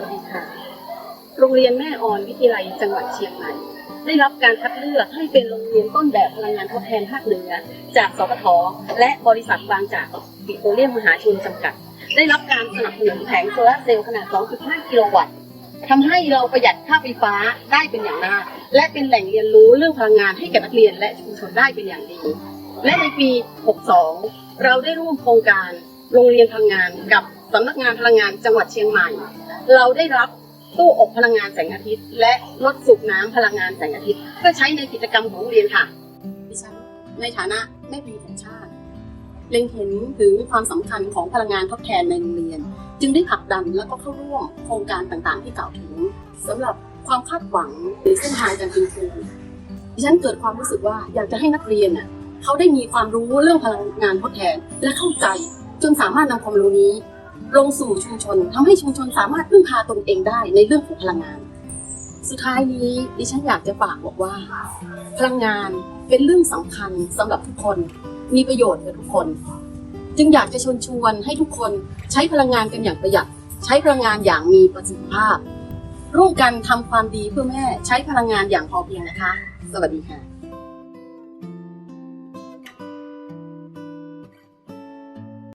วัสดีค่ะ โรงเรียนแม่ออนวิทยาลัยจังหวัดเชียงใหม่ ได้รับการคัดเลือกให้เป็นโรงเรียนต้นแบบพลังงานทดแทนภาคเหนือ จากสปทและบริษัทบางจากปิโตรเลียมมหาชนจำกัด ได้รับการสนับสนุนแผงโซลาร์เซลล์ขนาด 2.5 กิโลวัตต์ทำให้เราประหยัดค่าไฟฟ้าได้เป็นอย่างมากและเป็นแหล่งเรียนรู้เรื่องพลังงานให้แก่นักเรียนและชุมชนได้เป็นอย่างดี และในปี 62 เราได้ร่วมโครงการโรงเรียนพลังงานกับ สำนักงานพลังงานจังหวัดเชียงใหม่ เราได้รับตู้อบพลังงานแสงอาทิตย์ และรถสูบน้ำพลังงานแสงอาทิตย์ เพื่อใช้ในกิจกรรมของโรงเรียนค่ะดิฉันในฐานะแม่ปีของชาติ เล็งเห็นถึงความสำคัญของพลังงานทดแทนในโรงเรียน จึงได้ผลักดันและก็เข้าร่วมโครงการต่างๆ ที่กล่าวถึงสำหรับความคาดหวังหรือเส้นทางการเป็นครูดิฉันเกิดความรู้สึกว่าอยากจะให้นักเรียนเขาได้มีความรู้เรื่องพลังงานทดแทนและเข้าใจจนสามารถนำความรู้นี้ ลงสู่ชุมชนทำให้ชุมชนสามารถพึ่งพาตนเองได้ในเรื่องของพลังงาน สุดท้ายนี้ดิฉันอยากจะฝากบอกว่า พลังงานเป็นเรื่องสำคัญสำหรับทุกคน มีประโยชน์กับทุกคน จึงอยากจะชวนชวนให้ทุกคนใช้พลังงานกันอย่างประหยัด ใช้พลังงานอย่างมีประสิทธิภาพ ร่วมกันทำความดีเพื่อแม่ใช้พลังงานอย่างพอเพียงนะคะ สวัสดีค่ะ